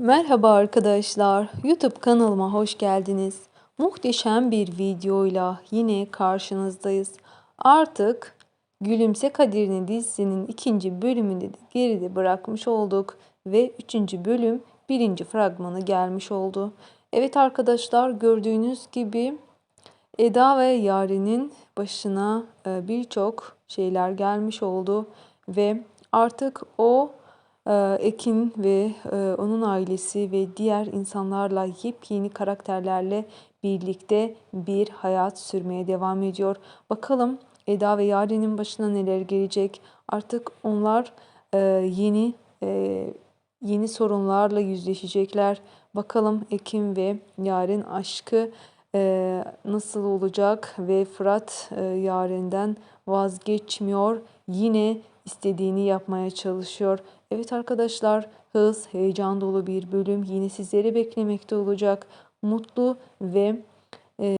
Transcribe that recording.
Merhaba arkadaşlar, YouTube kanalıma hoş geldiniz. Muhteşem bir videoyla yine karşınızdayız. Artık Gülümse Kaderine dizisinin ikinci bölümünde de geride bırakmış olduk ve üçüncü bölüm birinci fragmanı gelmiş oldu. Evet arkadaşlar gördüğünüz gibi Eda ve Yaren'in başına e, birçok şeyler gelmiş oldu ve artık o Ekin ve e, onun ailesi ve diğer insanlarla yepyeni karakterlerle birlikte bir hayat sürmeye devam ediyor. Bakalım Eda ve Yaren'in başına neler gelecek? Artık onlar e, yeni yeni sorunlarla yüzleşecekler. Bakalım Ekim ve Yaren aşkı e, nasıl olacak ve Fırat e, Yaren'den vazgeçmiyor. Yine istediğini yapmaya çalışıyor. Evet arkadaşlar hız, heyecan dolu bir bölüm yine sizleri beklemekte olacak. Mutlu ve